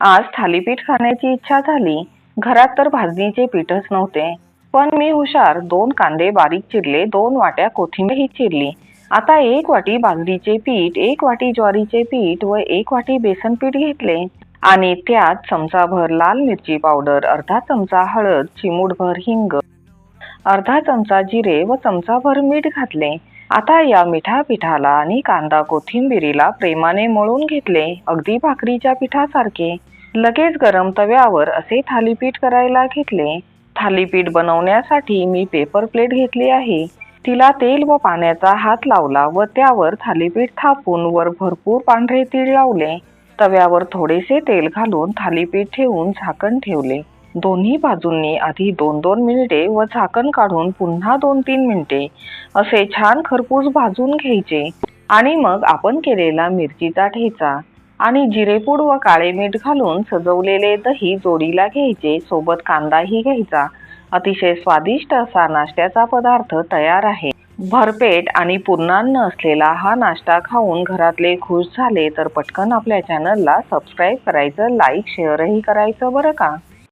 आज थालीपीठ खाण्याची इच्छा झाली. घरात तर भाजणीचे पीठच नव्हते. पण मी हुशार दोन कांदे बारीक चिरले दोन वाट्या कोथिंबीरही चिरली. आता एक वाटी बाजरीचे पीठ एक वाटी ज्वारीचे पीठ व एक वाटी बेसन पीठ घेतले. आणि त्यात चमचाभर लाल मिरची पावडर अर्धा चमचा हळद चिमूटभर हिंग अर्धा चमचा जिरे व चमचाभर मीठ घातले. आता या मिठा पिठाला आणि कांदा कोथिंबिरीला प्रेमाने मळून घेतले. अगदी भाकरीच्या पिठासारखे. लगेच गरम तव्यावर असे थालीपीठ करायला घेतले. थालीपीठ बनवण्यासाठी मी पेपर प्लेट घेतली आहे. तिला तेल व पाण्याचा हात लावला व त्यावर थालीपीठ थापून वर भरपूर पांढरे तीळ लावले. तव्यावर थोडेसे तेल घालून थालीपीठ ठेवून झाकण ठेवले. दोन्ही बाजूंनी आधी दोन दोन मिनिटे व झाकण काढून पुन्हा दोन तीन मिनिटे असे छान खरपूस भाजून घ्यायचे. आणि मग आपण केलेला मिरचीचा ठेचा आणि जिरेपूड व काळे मीठ घालून सजवलेले दही जोडीला घ्यायचे. सोबत कांदाही घ्यायचा. अतिशय स्वादिष्ट असा नाश्त्याचा पदार्थ तयार आहे. भरपेट आणि पूर्णान्न असलेला हा नाश्ता खाऊन घरातले खुश झाले तर पटकन आपल्या चॅनलला सबस्क्राईब करायचं लाईक शेअरही करायचं बरं का?